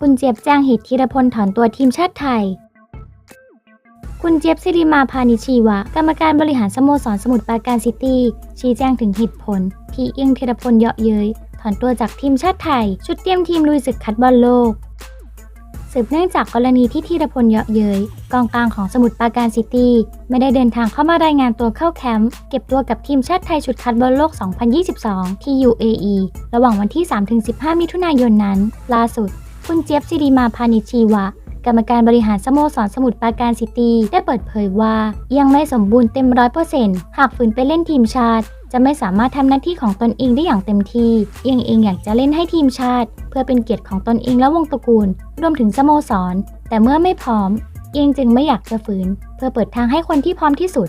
คุณเจี๊ยบแจ้งเหตุธีรพลถอนตัวทีมชาติไทย คุณเจี๊ยบสิริมาพานิชีวะ กรรมการบริหารสโมสรสมุทรปราการซิตี้ ชี้แจงถึงเหตุผล ที่เอียงธีรพลเยาะเย้ยถอนตัวจากทีมชาติไทย ชุดเตรียมทีมลุยศึกคัดบอลโลก สืบเนื่องจากกรณีที่ธีรพลเยาะเย้ยกองกลางของสมุทรปราการซิตี้ไม่ได้เดินทางเข้ามารายงานตัวเข้าแคมป์เก็บตัวกับทีมชาติไทยชุดคัดบอลโลก 2022 ที่ UAE ระหว่างวันที่ 3-15 มิถุนายนนั้น ล่าสุด คุณเจี๊ยบสิริมาพานิชชีวะ กรรมการบริหารสโมสรสมุทรปราการซิตี้ได้เปิดเผยว่า ยังไม่สมบูรณ์เต็มร้อยเปอร์เซ็นต์หากฝืนไปเล่นทีมชาติ จะไม่สามารถทำหน้าที่ของตนเองได้อย่างเต็มที่เอียงเองอยากจะเล่นให้ทีมชาติ เพื่อเป็นเกียรติของตนเองและวงตระกูล รวมถึงสโมสร แต่เมื่อไม่พร้อม เอียงจึงไม่อยากจะฝืน เพื่อเปิดทางให้คนที่พร้อมที่สุด